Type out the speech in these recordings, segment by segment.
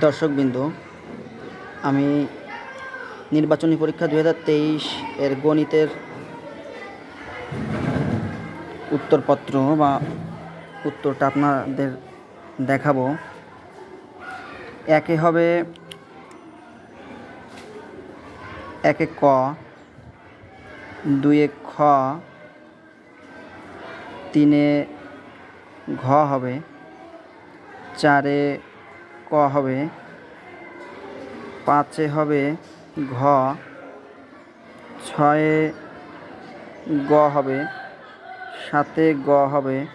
দর্শকবৃন্দ, আমি নির্বাচনী পরীক্ষা দু হাজার তেইশ এর গণিতের উত্তরপত্র বা উত্তরটা আপনাদের দেখাবো। একে হবে একে ক, দুয়ে খ, তিনে ঘ হবে, চারে ক হবে? পাঁচে হবে ঘ। ছয়ে গ হবে। সাতে গ হবে।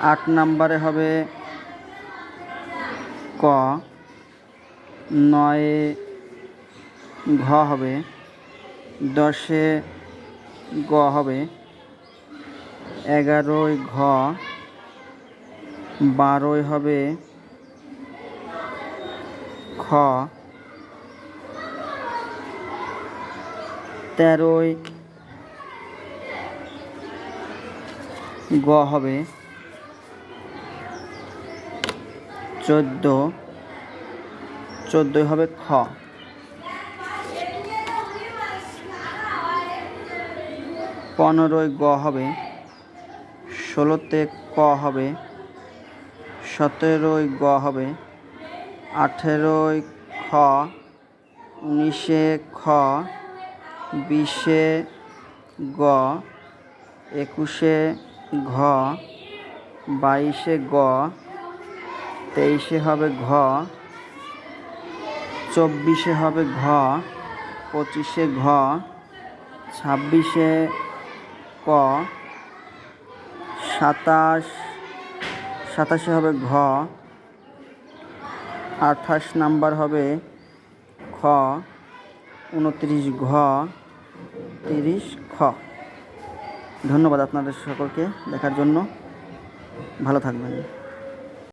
আট নাম্বারে হবে ক। নয়ে ঘ হবে। দশে গ হবে। এগারোয় ঘ। বারোয় হবে খ। তেরোয় গ হবে। চোদ্দ। চোদ্দোয় হবে খ। পনেরোয় গ হবে। ষোলোতে ক হবে। সতেরোয় গ হবে। আঠেরোয় খ, উনিশে খ, বিশে গ, একুশে ঘ, বাইশে গ, তেইশে হবে ঘ, চব্বিশে হবে ঘ, পঁচিশে ঘ, ছাব্বিশে ক, সাতাশ সাতাশে হবে ঘ, আঠাশ নাম্বার হবে খ, উনত্রিশ ঘ, তিরিশ খ। ধন্যবাদ আপনাদের সকলকে দেখার জন্য। ভালো থাকবেন।